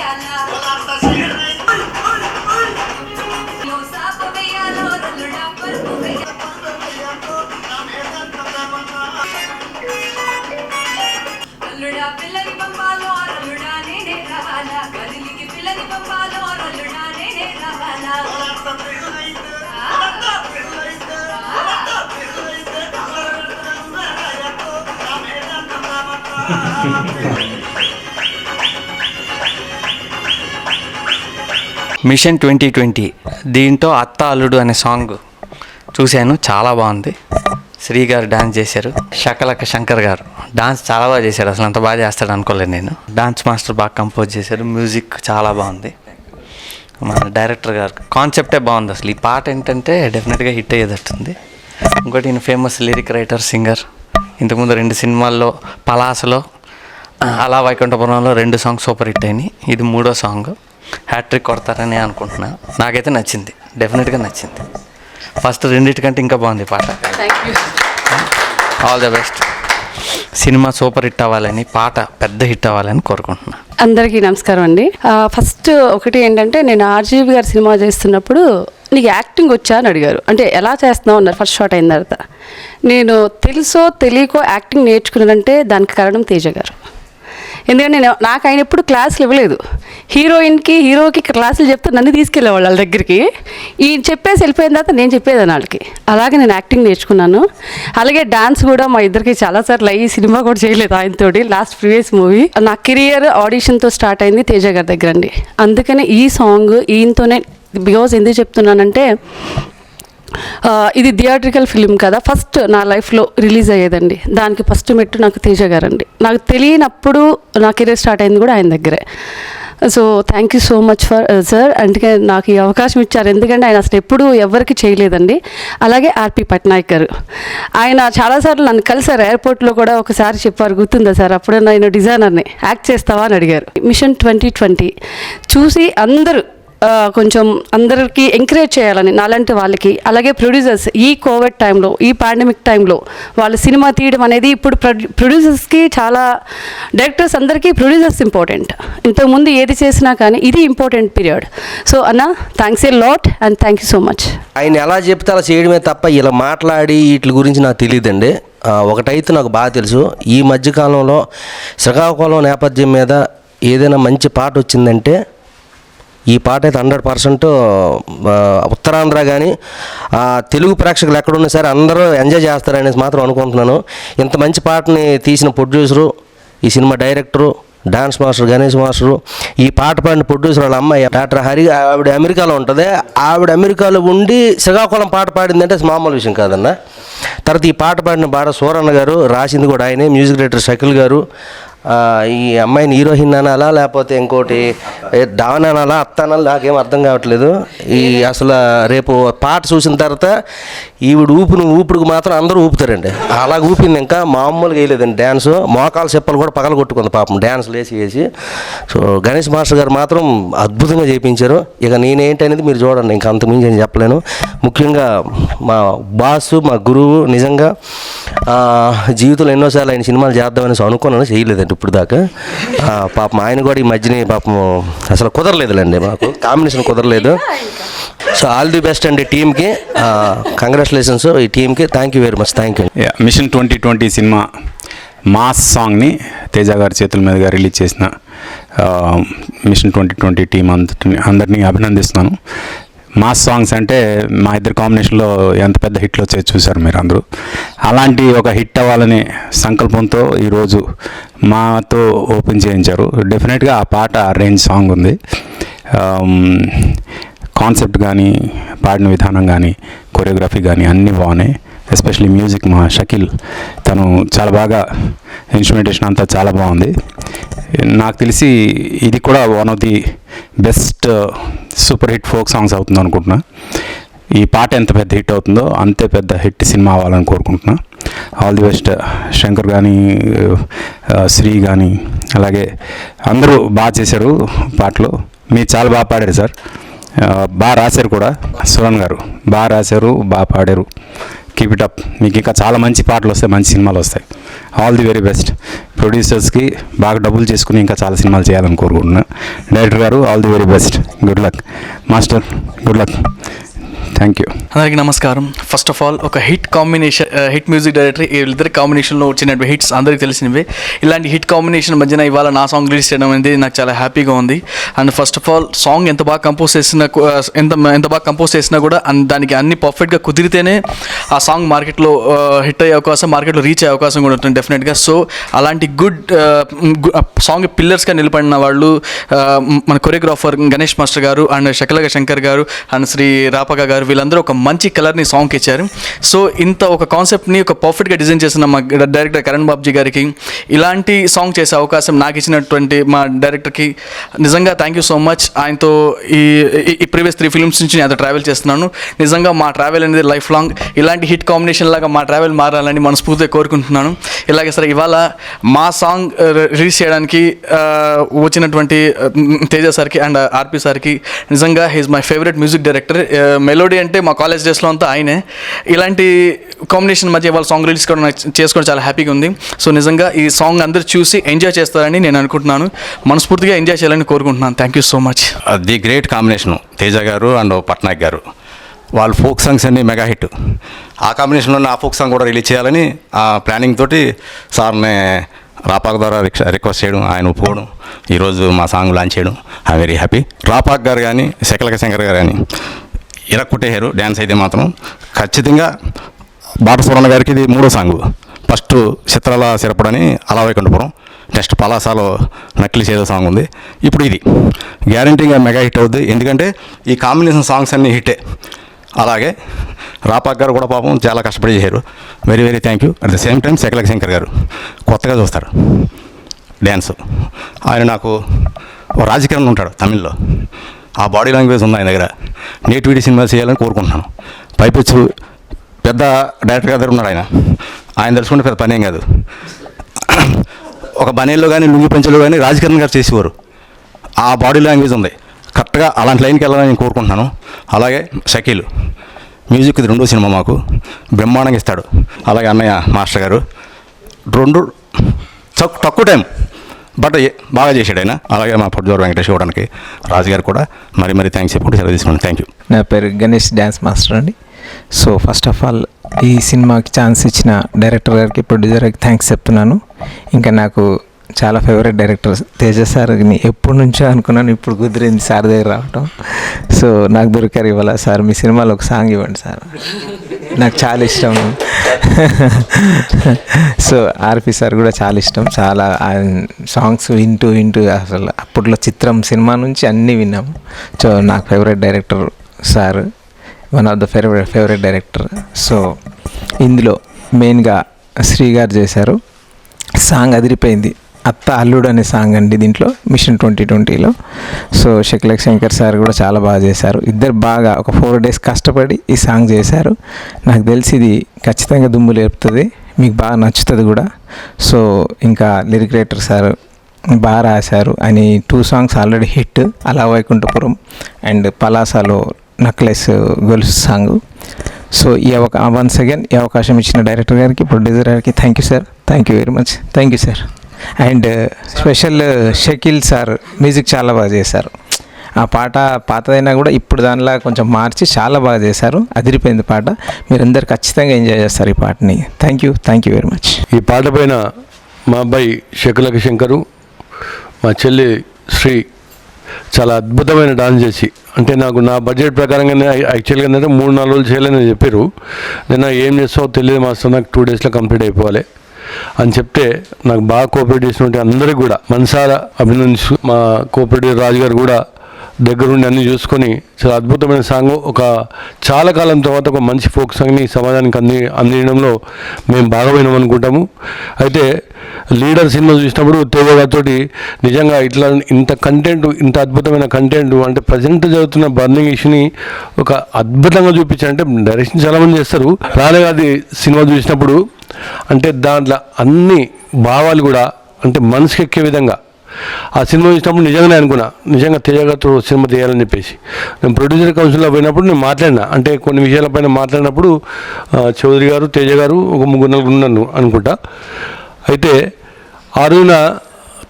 Dance mission twenty twenty. దీంతో అత్త అల్లుడు అనే సాంగ్ చూశాను. చాలా బాగుంది. శ్రీ గారు డాన్స్ చేశారు. శకలక శంకర్ గారు. డాన్స్ చాలా బాగా చేశారు అసలు అంత బాగా చేస్తాడు అనుకోలేదు నేను. డాన్స్ మాస్టర్ బాగా కంపోజ్ చేశారు మ్యూజిక్ చాలా బాగుంది. మన డైరెక్టర్ గారు. కాన్సెప్టే బాగుంది అసలు. ఈ పాట ఏంటంటే డెఫినెట్గా హిట్ అయ్యేటట్టుంది. ఇంకోటి ఈయన ఫేమస్ లిరిక్ రైటర్ సింగర్ ఇంతకుముందు రెండు సినిమాల్లో పలాసలో అలా వైకుంఠపురంలో రెండు సాంగ్స్ సూపర్ హిట్ అయినాయి. ఇది మూడో సాంగ్ హ్యాట్రిక్ కొడతారని అనుకుంటున్నా. నాకైతే నచ్చింది. డెఫినెట్గా నచ్చింది. ఫస్ట్ రెండింటికంటే ఇంకా బాగుంది పాట. All the best cinema super hit అవ్వాలని పాట పెద్ద హిట్ అవ్వాలని కోరుకుంటున్నా. అందరికీ నమస్కారం అండి. ఫస్ట్ ఒకటి ఏంటంటే నేను ఆర్జీవి గారి సినిమా చేస్తున్నప్పుడు నీకు యాక్టింగ్ వచ్చా అని అడిగారు. అంటే ఎలా చేస్తున్నావు అన్నారు. ఫస్ట్ షాట్ అయిన తర్వాత. నేను తెలుసో తెలియకో యాక్టింగ్ నేర్చుకున్నానంటే దానికి కారణం తేజ గారు. ఎందుకంటే నేను నాకు ఆయన ఎప్పుడు క్లాసులు ఇవ్వలేదు. హీరోయిన్కి హీరోకి క్లాసులు చెప్తే నన్ను తీసుకెళ్ళేవాళ్ళు వాళ్ళ దగ్గరికి. ఈ చెప్పేసి వెళ్ళిపోయిన తర్వాత నేను చెప్పేదాన్ని వాళ్ళకి. అలాగే నేను యాక్టింగ్ నేర్చుకున్నాను. అలాగే డాన్స్ కూడా మా ఇద్దరికి చాలాసార్లు అయ్యి సినిమా కూడా చేయలేదు ఆయనతోటి లాస్ట్ ప్రీవియస్ మూవీ నా కెరియర్ ఆడిషన్తో స్టార్ట్ అయింది తేజ గారి దగ్గర అండి. అందుకని ఈ సాంగ్ ఈయనతోనే బికాజ్ ఎందుకు చెప్తున్నానంటే ఇది థియేట్రికల్ ఫిలిం కదా. ఫస్ట్ నా లైఫ్లో రిలీజ్ అయ్యేదండి. దానికి ఫస్ట్ మెట్టు నాకు తేజ గారండి. నాకు తెలియనప్పుడు నా కెరీర్ స్టార్ట్ అయింది కూడా ఆయన దగ్గరే. So thank you so much for sir అందుకే నాకు ఈ అవకాశం ఇచ్చారు. ఎందుకంటే ఆయన అసలు ఎప్పుడూ ఎవరికి చేయలేదండి. అలాగే ఆర్పి పట్నాయక్ గారు. ఆయన చాలాసార్లు నన్ను కలిసారు. ఎయిర్పోర్ట్లో కూడా ఒకసారి చెప్పారు గుర్తుందా సార్? అప్పుడు నేను డిజైనర్ని. యాక్ట్ చేస్తావా? అని అడిగారు. మిషన్ ట్వంటీ ట్వంటీ చూసి అందరూ కొంచెం అందరికీ ఎంకరేజ్ చేయాలని నాలాంటి వాళ్ళకి. అలాగే ప్రొడ్యూసర్స్ ఈ కోవిడ్ టైంలో ఈ పాండమిక్ టైంలో వాళ్ళు సినిమా తీయడం అనేది ఇప్పుడు ప్రొడ్యూసర్స్కి చాలా డైరెక్టర్స్ అందరికీ ప్రొడ్యూసర్స్ ఇంపార్టెంట్ ఇంతకుముందు ఏది చేసినా కానీ ఇది ఇంపార్టెంట్ పీరియడ్ సో అన్న thanks a lot and thank you so much ఆయన ఎలా చెప్తే అలా చేయడమే తప్ప ఇలా మాట్లాడి వీటి గురించి నాకు తెలియదండి. ఒకటైతే నాకు బాగా తెలుసు. ఈ మధ్యకాలంలో శ్రీకాకుళం నేపథ్యం మీద ఏదైనా మంచి పాట వచ్చిందంటే ఈ పాట అయితే హండ్రెడ్ పర్సెంట్ ఉత్తరాంధ్ర కానీ తెలుగు ప్రేక్షకులు ఎక్కడున్నా సరే అందరూ ఎంజాయ్ చేస్తారనేసి మాత్రం అనుకుంటున్నాను. ఇంత మంచి పాటని తీసిన ప్రొడ్యూసరు ఈ cinema director dance master Ganesh master ఈ పాట పాడిన ప్రొడ్యూసర్ వాళ్ళ అమ్మాయి డాక్టర్ హరి ఆవిడ అమెరికాలో ఉంటుంది. ఆవిడ అమెరికాలో ఉండి శ్రీకాకుళం పాట పాడిందంటే మామూలు విషయం కాదన్న. తర్వాత ఈ పాట పాడిన బాడ సూరన్న గారు రాసింది కూడా ఆయనే మ్యూజిక్ డైరెక్టర్ షకిల్ గారు. ఈ అమ్మాయిని హీరోయిన్ అనాలా లేకపోతే ఇంకోటి డాన్ అనాలా అత్త అనాలా నాకేం అర్థం కావట్లేదు. ఈ అసలు రేపు పాట చూసిన తర్వాత ఈవిడ ఊపిన ఊపిడికి మాత్రం అందరూ ఊపుతారండి. అలా ఊపింది ఇంకా మామూలుగా వేయలేదండి డ్యాన్స్. మోకాలు చెప్పలు కూడా పగల కొట్టుకుంది పాపం డ్యాన్స్ వేసి వేసి. సో గణేష్ మాస్టర్ గారు మాత్రం అద్భుతంగా చేయించారు ఇక నేనేంటి అనేది మీరు చూడండి ఇంకా అంతకుమించి నేను చెప్పలేను. ముఖ్యంగా మా బాసు మా గురువు నిజంగా జీవితంలో ఎన్నోసార్లు ఆయన సినిమాలు చేద్దామనేసి అనుకున్నాను చేయలేదండి. ఇప్పుడు దాకా. పాపం ఆయన కూడా ఈ మధ్యనే పాపం అసలు కుదరలేదులేండి మాకు. కాంబినేషన్ కుదరలేదు. సో ఆల్ ది బెస్ట్ అండి టీంకి కంగ్రాచులేషన్స్ ఈ టీంకి thank you very much thank you mission twenty twenty cinema mass సాంగ్ని తేజ గారి చేతుల మీదుగా రిలీజ్ చేసిన మిషన్ ట్వంటీ ట్వంటీ టీం అందరిని అందరినీ అభినందిస్తున్నాను. మాస్ సాంగ్స్ అంటే మా ఇద్దరు కాంబినేషన్లో ఎంత పెద్ద హిట్లు వచ్చాయో చూశారు మీరు అందరూ. అలాంటి ఒక హిట్ అవ్వాలనే సంకల్పంతో ఈరోజు మాతో ఓపెన్ చేయించారు. డెఫినెట్గా ఆ పాట రేంజ్ సాంగ్ ఉంది. Um, కాన్సెప్ట్ కానీ పాడిన విధానం కానీ కొరియోగ్రఫీ కానీ అన్నీ బాగున్నాయి. ఎస్పెషలీ మ్యూజిక్ మా షకిల్ తను చాలా బాగా ఇన్స్ట్రుమెంటేషన్ అంతా చాలా బాగుంది. నాకు తెలిసి ఇది కూడా one of the best super hit folk songs అవుతుంది అనుకుంటున్నా. ఈ పాట ఎంత పెద్ద హిట్ అవుతుందో అంతే పెద్ద హిట్ సినిమా అవ్వాలని కోరుకుంటున్నా. ఆల్ ది బెస్ట్ శంకర్ కానీ uh, uh, శ్రీ కానీ అలాగే అందరూ బాగా చేశారు పాటలు. మీరు చాలా బాగా పాడారు సార్. Uh, బాగా రాశారు కూడా. సురన్ గారు బాగా రాశారు బాగా పాడారు. కీప్ ఇట్ అప్ మీకు ఇంకా చాలా మంచి పాటలు వస్తాయి మంచి సినిమాలు వస్తాయి. ఆల్ ది వెరీ బెస్ట్ ప్రొడ్యూసర్స్కి బాగా డబ్బులు చేసుకుని ఇంకా చాలా సినిమాలు చేయాలని కోరుకుంటున్నాను డైరెక్టర్ గారు all the very best good luck master good luck thank you అందరికీ నమస్కారం. ఫస్ట్ ఆఫ్ ఆల్ ఒక hit combination hit music director వీళ్ళిద్దరి కాంబినేషన్లో వచ్చినటువంటి హిట్స్ అందరికీ తెలిసినవే. ఇలాంటి హిట్ కాంబినేషన్ మధ్యన ఇవాళ నా సాంగ్ రిలీజ్ చేయడం అనేది నాకు చాలా హ్యాపీగా ఉంది. And first of all song ఎంత బాగా కంపోజ్ చేసిన uh, ఎంత ఎంత బాగా కంపోజ్ చేసినా కూడా దానికి అన్ని పర్ఫెక్ట్గా కుదిరితేనే ఆ సాంగ్ మార్కెట్లో హిట్ అయ్యే అవకాశం మార్కెట్లో రీచ్ అయ్యే అవకాశం కూడా ఉంటుంది డెఫినెట్గా సో అలాంటి గుడ్ సాంగ్ పిల్లర్స్గా నిలబడిన వాళ్ళు uh, మన కొరియోగ్రాఫర్ గణేష్ మాస్టర్ గారు అండ్ శకలగ శంకర్ గారు అండ్ శ్రీ రాపక గారు వీళ్ళందరూ ఒక మంచి కలర్ని సాంగ్కి ఇచ్చారు. సో ఇంత ఒక కాన్సెప్ట్ని ఒక పర్ఫెక్ట్గా డిజైన్ చేసిన మా డైరెక్టర్ కరణ్ బాబ్జీ గారికి ఇలాంటి సాంగ్ చేసే అవకాశం నాకు ఇచ్చినటువంటి మా డైరెక్టర్కి నిజంగా థ్యాంక్ యూ సో మచ్ ఆయనతో ఈ ఈ- ప్రీవియస్ త్రీ ఫిల్మ్స్ నుంచి నేను అతను ట్రావెల్ చేస్తున్నాను. నిజంగా మా ట్రావెల్ అనేది లైఫ్ లాంగ్ ఇలాంటి హిట్ కాంబినేషన్ లాగా మా ట్రావెల్ మారాలని మనస్ఫూర్తిగా కోరుకుంటున్నాను. ఇలాగే సరే ఇవాళ మా సాంగ్ రిలీజ్ uh, చేయడానికి uh, వచ్చినటువంటి uh, తేజ సార్కి అండ్ ఆర్పి సార్కి నిజంగా he's my favourite music director melody అంటే మా కాలేజ్ డేస్లో అంతా ఆయనే. ఇలాంటి కాంబినేషన్ మధ్య వాళ్ళ సాంగ్ రిలీజ్ కూడా చేసుకోవడం చాలా హ్యాపీగా ఉంది. సో నిజంగా ఈ సాంగ్ అందరు చూసి ఎంజాయ్ చేస్తారని నేను అనుకుంటున్నాను. మనస్ఫూర్తిగా ఎంజాయ్ చేయాలని కోరుకుంటున్నాను. Thank you so much the great combination Teja గారు అండ్ పట్నాయక్ గారు. వాళ్ళ ఫోక్ సాంగ్స్ అన్ని మెగా హిట్ ఆ కాంబినేషన్లో ఆ ఫోక్ సాంగ్ కూడా రిలీజ్ చేయాలని ఆ ప్లానింగ్ తోటి సార్ని రాపాక్ ద్వారా రిక్ష రిక్వెస్ట్ చేయడం ఆయన ఒప్పుకోవడం ఈరోజు మా సాంగ్ లాంచ్ చేయడం. ఐ వెరీ హ్యాపీ రాపాక్ గారు కానీ శకలక శంకర్ గారు కానీ ఇరక్కొట్టేశారు డ్యాన్స్ అయితే మాత్రం. ఖచ్చితంగా బాటస్వరణ గారికి ఇది మూడో సాంగు. ఫస్ట్ చిత్రాల సిరపడని అలా వైకుంఠపురం నెక్స్ట్ పలాసాలో నకిలీ చేదో సాంగ్ ఉంది. ఇప్పుడు ఇది. గ్యారంటీగా మెగా హిట్ అవుద్ది. ఎందుకంటే ఈ కాంబినేషన్ సాంగ్స్ అన్నీ హిట్టే. అలాగే రాపాక్ గారు కూడా పాపం చాలా కష్టపడి చేశారు. Very very thank you. At the same time Shakalaka Shankar గారు కొత్తగా చూస్తారు డ్యాన్స్. ఆయన నాకు ఓ రాజకీయం ఉంటాడు తమిళ్ళో. ఆ బాడీ లాంగ్వేజ్ ఉంది ఆయన దగ్గర. నేటివిటీ సినిమాలు చేయాలని కోరుకుంటున్నాను. పైపెచ్చు పెద్ద డైరెక్టర్ గారు ఉన్నాడు ఆయన. ఆయన తెలుసుకుంటే పెద్ద పనేం కాదు. ఒక బనీల్లో కానీ లుంగి పెంచలో కానీ రాజకీయం గారు చేసేవారు. ఆ బాడీ లాంగ్వేజ్ ఉంది. కరెక్ట్గా అలాంటి లైన్కి వెళ్ళాలని నేను కోరుకుంటున్నాను. అలాగే షకీలు మ్యూజిక్ ఇది రెండో సినిమా మాకు. బ్రహ్మాండంగా ఇస్తాడు. అలాగే అన్నయ్య మాస్టర్ గారు. రెండు తక్కువ టైం. బట్ బాగా చేశాడు ఆయన. అలాగే మా పొడ్జోర్ వెంకటేష్ చూడడానికి రాజుగారు కూడా మరి మరి థ్యాంక్స్ చెప్పుకుంటూ సెలవు తీసుకున్నాను. థ్యాంక్ యూ నా పేరు గణేష్ డ్యాన్స్ మాస్టర్ అండి. సో ఫస్ట్ ఆఫ్ ఆల్ ఈ సినిమాకి ఛాన్స్ ఇచ్చిన డైరెక్టర్ గారికి ప్రొడ్యూసర్ గారికి థ్యాంక్స్ చెప్తున్నాను. ఇంకా నాకు చాలా ఫేవరెట్ డైరెక్టర్ తేజ సార్ని ఎప్పటి నుంచో అనుకున్నాను ఇప్పుడు కుదిరింది సార్ దగ్గర రావటం. సో నాకు దొరికారు ఇవాళ సార్. మీ సినిమాలో ఒక సాంగ్ ఇవ్వండి సార్. నాకు చాలా ఇష్టం. సో ఆర్పి సార్ కూడా చాలా ఇష్టం. చాలా సాంగ్స్ వింటూ వింటూ అసలు అప్పట్లో చిత్రం సినిమా నుంచి అన్నీ విన్నాము సో నాకు favourite director sir. One of the favourite favourite director so ఇందులో మెయిన్గా శ్రీ గారు చేశారు. సాంగ్ అదిరిపోయింది. అత్త అల్లుడు అనే సాంగ్ అండి దీంట్లో మిషన్ ట్వంటీ ట్వంటీలో. సో శక్లక్ శంకర్ సార్ కూడా చాలా బాగా చేశారు. ఇద్దరు బాగా ఒక ఫోర్ డేస్ కష్టపడి ఈ సాంగ్ చేశారు. నాకు తెలిసి ఇది ఖచ్చితంగా దుమ్ము లేపుతుంది. మీకు బాగా నచ్చుతుంది కూడా. సో ఇంకా లిరిక్ రైటర్ సార్ బాగా రాశారు. అని టూ సాంగ్స్ ఆల్రెడీ హిట్ అలా వైకుంఠపురం అండ్ పలాసాలో నక్లెస్ గొలుసు సాంగ్ సో ఈ అవకా వన్స్ అగైన్ ఈ అవకాశం ఇచ్చిన డైరెక్టర్ గారికి ప్రొడ్యూసర్ గారికి thank you sir thank you very much thank you sir and special Shakeel sir music చాలా బాగా చేశారు. ఆ పాట పాతదైనా కూడా ఇప్పుడు దానిలా కొంచెం మార్చి చాలా బాగా చేశారు. అదిరిపోయింది పాట. మీరందరు ఖచ్చితంగా ఎంజాయ్ చేస్తారు ఈ పాటని. Thank you thank you very much ఈ పాట పైన మా అబ్బాయి శకులక శంకరు మా చెల్లి శ్రీ చాలా అద్భుతమైన డాన్స్ చేసి అంటే నాకు నా బడ్జెట్ ప్రకారంగానే యాక్చువల్గా ఏంటంటే మూడు నాలుగు రోజులు చేయాలని చెప్పారు నేను ఏం చేస్తావో తెలియదు మాస్టర్ నాకు టూ డేస్లో కంప్లీట్ అయిపోవాలి. అని చెప్తే నాకు బాగా కోఆపరేట్ చేసినటువంటి అందరికీ కూడా మనసారా అభినందించు మా కోఆపరేటివ్ రాజు గారు కూడా దగ్గరుండి అన్ని చూసుకొని చాలా అద్భుతమైన సాంగ్. ఒక చాలా కాలం తర్వాత ఒక మంచి ఫోక్ సాంగ్ని సమాజానికి అంది అందించడంలో మేము భాగమైనాం అనుకుంటాము. అయితే లీడర్ సినిమా చూసినప్పుడు తేజ గారితో నిజంగా ఇట్లా ఇంత కంటెంట్ ఇంత అద్భుతమైన కంటెంట్ అంటే ప్రజెంట్ జరుగుతున్న బర్నింగ్ ఇష్యూని ఒక అద్భుతంగా చూపించారు అంటే డైరెక్షన్ చాలామంది చేస్తారు. రాలే అది సినిమా చూసినప్పుడు అంటే దాంట్లో అన్ని భావాలు కూడా అంటే మనసుకి ఎక్కే విధంగా. ఆ సినిమా చూసినప్పుడు నిజంగానే అనుకున్నా నిజంగా తేజగారితో సినిమా తీయాలని చెప్పేసి. నేను ప్రొడ్యూసర్ కౌన్సిల్లో పోయినప్పుడు నేను మాట్లాడినా అంటే కొన్ని విషయాలపైన మాట్లాడినప్పుడు చౌదరి గారు తేజ గారు ఒక ముగ్గురు నలుగురు ఉన్నాను అనుకుంటా. అయితే ఆ రోజున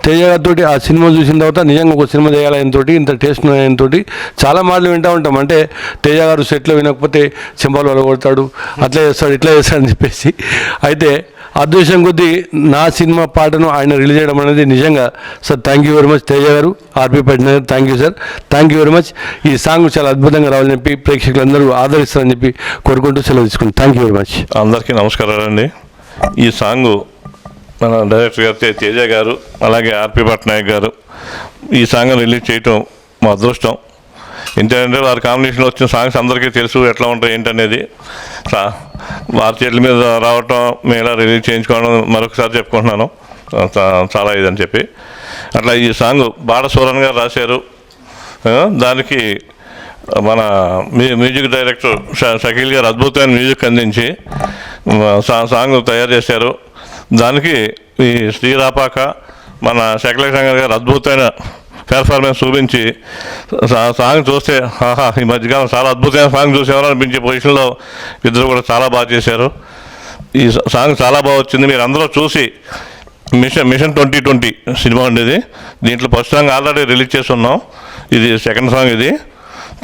తేజ గారితో ఆ సినిమా చూసిన తర్వాత నిజంగా ఒక సినిమా చేయాలనేతో ఇంత టేస్ట్ ఆయనతో చాలా మాటలు వింటూ ఉంటాం. అంటే తేజ గారు సెట్లో వినకపోతే చెంపాలు వాళ్ళు కొడతాడు అట్లా చేస్తాడు ఇట్లా చేస్తాడు అని చెప్పేసి. అయితే అదృష్టం కొద్దీ నా సినిమా పాటను ఆయన రిలీజ్ చేయడం అనేది నిజంగా sir thank you very much Teja గారు ఆర్పి పట్టిన thank you sir thank you very much ఈ సాంగ్ చాలా అద్భుతంగా రావాలని చెప్పి ప్రేక్షకులందరూ ఆదరిస్తారని చెప్పి కోరుకుంటూ సెలవు తీసుకుంటాను థ్యాంక్ యూ వెరీ మచ్ అందరికీ నమస్కారాలండి. ఈ సాంగ్ మన డైరెక్టర్ గారు తేజ గారు అలాగే ఆర్పి పట్నాయక్ గారు ఈ సాంగ్ రిలీజ్ చేయటం మా అదృష్టం. ఏంటంటే వారి కాంబినేషన్లో వచ్చిన సాంగ్స్ అందరికీ తెలుసు ఎట్లా ఉంటాయి ఏంటనేది. వారి చేతుల మీద రావటం మేము ఇలా రిలీజ్ చేయించుకోవడం మరొకసారి చెప్పుకుంటున్నాను. చాలా ఇదని చెప్పి. అట్లా ఈ సాంగ్ బాలసూరన్ గారు రాశారు. దానికి మన మీ మ్యూజిక్ డైరెక్టర్ ష- షకీల్ గారు అద్భుతమైన మ్యూజిక్ అందించి సాంగ్ తయారు చేశారు. దానికి ఈ శ్రీరాపాక మన శకల శంకర్ గారు అద్భుతమైన పెర్ఫార్మెన్స్ చూపించి సా- సాంగ్ చూస్తే ఆహా ఈ మధ్యకాలం చాలా అద్భుతమైన సాంగ్ చూసేవారు అనిపించే పొజిషన్లో ఇద్దరు కూడా చాలా బాగా చేశారు. ఈ సాంగ్ చాలా బాగా వచ్చింది. మీరు అందరూ చూసి mission mission twenty twenty cinema ఉండేది. దీంట్లో ఫస్ట్ సాంగ్ ఆల్రెడీ రిలీజ్ చేసి ఉన్నాం. ఇది సెకండ్ సాంగ్ ఇది.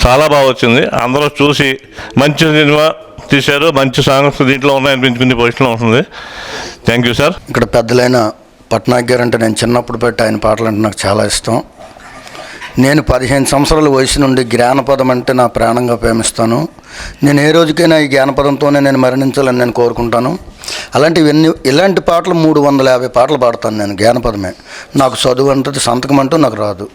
చాలా బాగా వచ్చింది. అందరూ చూసి మంచి సినిమా తీశారు. మంచి సాంగ్స్ దీంట్లో ఉన్నాయనిపించుకునే పొజిషన్లో ఉంటుంది. థ్యాంక్ యూ సార్ ఇక్కడ పెద్దలైన పట్నాయక్ గారు అంటే నేను చిన్నప్పుడు పెట్టి ఆయన పాటలు అంటే నాకు చాలా ఇష్టం. నేను పదిహేను సంవత్సరాల వయసు నుండి జ్ఞానపదం అంటే నా ప్రాణంగా ప్రేమిస్తాను. నేను ఏ రోజుకైనా ఈ జ్ఞానపదంతోనే నేను మరణించాలని నేను కోరుకుంటాను. అలాంటి ఎన్ని ఇలాంటి పాటలు మూడు వందల యాభై పాటలు పాడతాను నేను జ్ఞానపదమే. నాకు చదువు అంటది సంతకం అంటూ నాకు రాదు.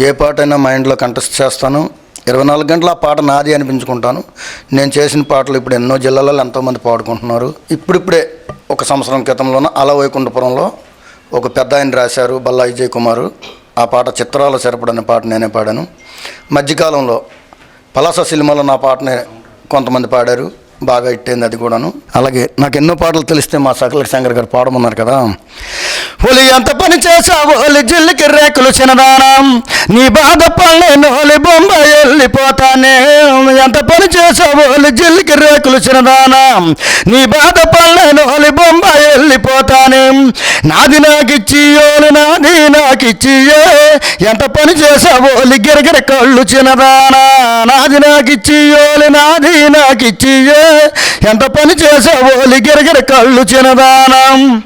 ఏ పాటైనా మైండ్లో కంటెస్ట్ చేస్తాను. ఇరవై నాలుగు గంటల ఆ పాట నాది అనిపించుకుంటాను. నేను చేసిన పాటలు ఇప్పుడు ఎన్నో జిల్లాలలో ఎంతోమంది పాడుకుంటున్నారు. ఇప్పుడిప్పుడే ఒక సంవత్సరం క్రితంలోన అల వైకుంఠపురంలో ఒక పెద్ద ఆయన రాశారు బల్లా విజయ్ కుమారు ఆ పాట చిత్రాల సరిపడని పాట నేనే పాడాను. మధ్యకాలంలో పలాస సినిమాలో నా పాటనే కొంతమంది పాడారు. బాగా ఇట్టేంది అది కూడాను. అలాగే నాకు ఎన్నో పాటలు తెలిస్తే మా సకల శంకర్ గారు పాడమన్నారు కదా. ఒలి ఎంత పని చేసావు ఒలి జిల్లికి రేకులు చిన్నదానం. నీ బాధ పళ్ళేను ఒలి బొంబాయి వెళ్ళిపోతానే. ఎంత పని చేసావు ఒలి జిల్లికి రేకులు చిన్నదానం. నీ బాధ పళ్ళేను ఒలి బొంబాయి వెళ్ళిపోతానే. నాది నాకిచ్చి ఓలి నాది నాకిచ్చియే ఎంత పని చేసావు ఒలి గిరగిర కళ్ళు చిన్నదానా. నాది నాకిచ్చి ఓలి నాది నాకిచ్చియే ఎంత పని చేసావు ఒలి గిరగిర కళ్ళు చిన్నదానం.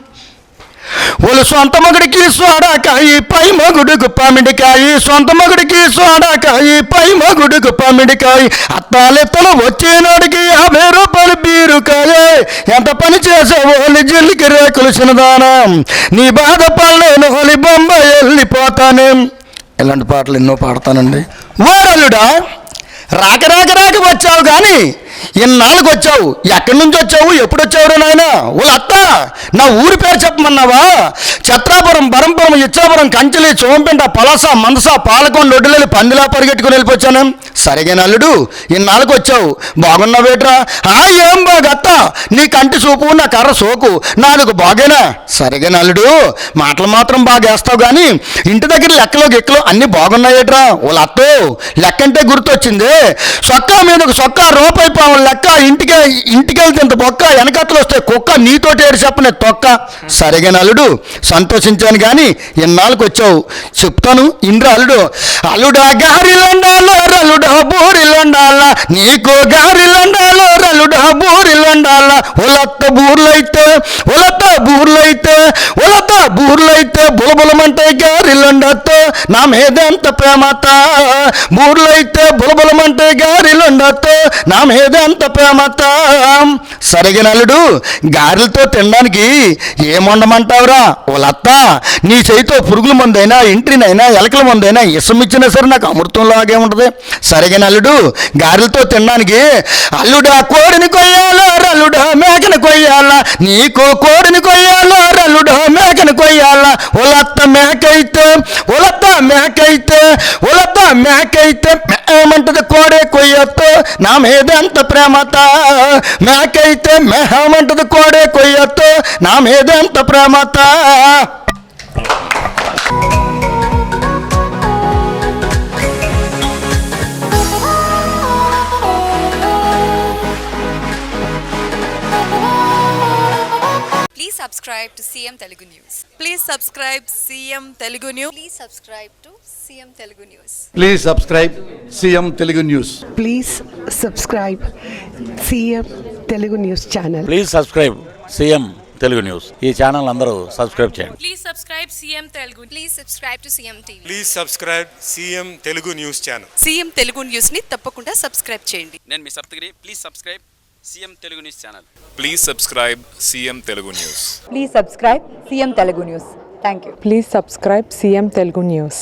ఒలు సొంత మగుడికి సోడాకాయి పై మగుడుకు పమిడికాయి. సొంత మగుడికి సోడాకాయి పై మగుడుకు పమిడికాయి. అత్తాలెత్తలు వచ్చేనాడికి యాభై రూపాయలు బీరుకాయ. ఎంత పని చేసావో జిల్లికి రేకులు చిన్నదానం. నీ బాధ పడలేను హోలి బొంబాయి వెళ్ళిపోతానే. ఇలాంటి పాటలు ఎన్నో పాడతానండి. ఓరల్లుడా రాక రాక రాక వచ్చావు కానీ ఇన్నాళ్ళకి వచ్చావు ఎక్కడి నుంచి వచ్చావు? ఎప్పుడు వచ్చావు నాయన? వాళ్ళ అత్త నా ఊరి పేరు చెప్పమన్నావా? ఛత్రాపురం బరంపురం ఇచ్చాపురం కంచెలి చోంపెంట పలస మనస పాలకొండ ఒడ్డులేని పందిలా పరిగెట్టుకుని వెళ్ళిపోచ్చాను. సరిగా నల్లుడు ఇన్నాళ్ళకి వచ్చావు బాగున్నావేట్రా ఆ ఏం బాగత్త నీ కంటి చూపు నా కర్ర సోకు. నాలుగు బాగేనా? సరిగే నల్లుడు మాటలు మాత్రం బాగేస్తావు కానీ ఇంటి దగ్గర లెక్కలో గిక్కలు అన్ని బాగున్నాయేట్రా? వాళ్ళ అత్తో లెక్కంటే గుర్తొచ్చింది. సొక్కా మీదకు సొక్కా రూపాయి పావుల లెక్క ఇంటికి ఇంటికి వెళ్తే ఇంత బొక్క వెనకత్తలు వస్తే కుక్క నీతోటి ఏడు చెప్పనే తొక్క. సరిగా అల్లుడు సంతోషించాను కానీ ఇన్నాళ్ళకి వచ్చావు. చెప్తాను ఇంద్ర అల్లుడు అల్లుడా గారిలండాలో రల్లుడా బూరిలండాల నీకు గారిలండాలో బూర్లు అయితే ఒలత్త బూర్లైతే అయితే బూర్లైతే బూర్లు బూర్లైతే బులబులమంటే గారిలండతో నా మేదంత ఎంత ప్రేమత? బూర్లైతే బులబులమంటే గారెలుండతో. నా మేదంత ప్రేమత? సరిగా నల్లుడు గారెలతో తినడానికి ఏమండమంటావురా? వాళ్ళత్త నీ చేతితో పురుగుల మందైనా ఇంటినైనా ఎలకల మందైనా ఇసమిచ్చినా సరే నాకు అమృతంలాగే ఉంటుంది. సరిగా అల్లుడు గారెలతో తినడానికి అల్లుడా కోడిని కొయ్యాలా రల్లుడా మేకని కొయ్యాలా? నీకు కోడిని కొయ్యాలా రల్లుడా మేకని కొయ్యాలా? ఒలత్త మేకైతే ఒలత్త మేకైతే ఒలత్త మేకైతే మేమంటది కోడే కొయ్యొత్తు. నా మీద ఎంత ప్రేమత? మేకైతే మేమంటది కోడే కొయ్యొత్తు. నా మీద ఎంత ప్రేమత? Please subscribe to CM Telugu News. Please subscribe CM Telugu News. Please subscribe to CM Telugu News. Please subscribe CM Telugu news please subscribe CM Telugu news channel please subscribe CM Telugu news ఈ channel అందరూ subscribe చేయండి Please subscribe CM Telugu. Please subscribe to CM TV. Please subscribe CM Telugu news channel CM Telugu News ని తప్పకుండా subscribe చేయండి నేను మీ Saptagiri please subscribe CM Telugu news channel. Please subscribe CM Telugu news please subscribe CM Telugu news thank you please subscribe CM Telugu news